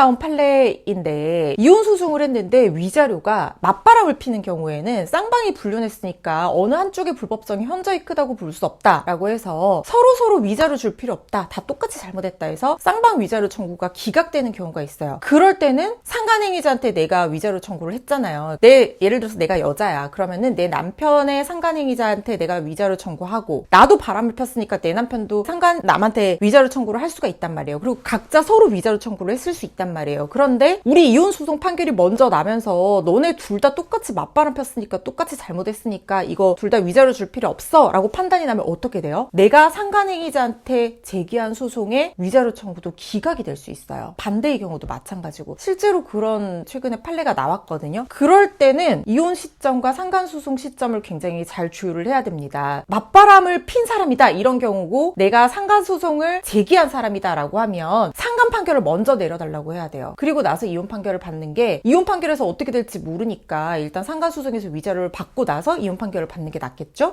나온 판례인데 이혼 소송을 했는데 위자료가 맞바람을 피는 경우에는 쌍방이 불륜했으니까 어느 한쪽의 불법성이 현저히 크다고 볼 수 없다라고 해서 서로 서로 위자료 줄 필요 없다. 다 똑같이 잘못했다 해서 쌍방 위자료 청구가 기각되는 경우가 있어요. 그럴 때는 상간행위자한테 내가 위자료 청구를 했잖아요. 내 예를 들어서 내가 여자야. 그러면은 내 남편의 상간행위자한테 내가 위자료 청구하고 나도 바람을 폈으니까 내 남편도 상간 남한테 위자료 청구를 할 수가 있단 말이에요. 그리고 각자 서로 위자료 청구를 했을 수 있단 말이에요. 그런데 우리 이혼 소송 판결이 먼저 나면서 너네 둘 다 똑같이 맞바람 폈으니까 똑같이 잘못했으니까 이거 둘 다 위자료 줄 필요 없어 라고 판단이 나면 어떻게 돼요? 내가 상간행위자한테 제기한 소송에 위자료 청구도 기각이 될 수 있어요. 반대의 경우도 마찬가지고. 실제로 그런 최근에 판례가 나왔거든요. 그럴 때는 이혼 시점과 상간 소송 시점을 굉장히 잘 주의를 해야 됩니다. 맞바람을 핀 사람이다 이런 경우고 내가 상간 소송을 제기한 사람이다라고 하면 상 간 판결을 먼저 내려달라고 해야 돼요. 그리고 나서 이혼 판결을 받는 게 이혼 판결에서 어떻게 될지 모르니까 일단 상간 소송에서 위자료를 받고 나서 이혼 판결을 받는 게 낫겠죠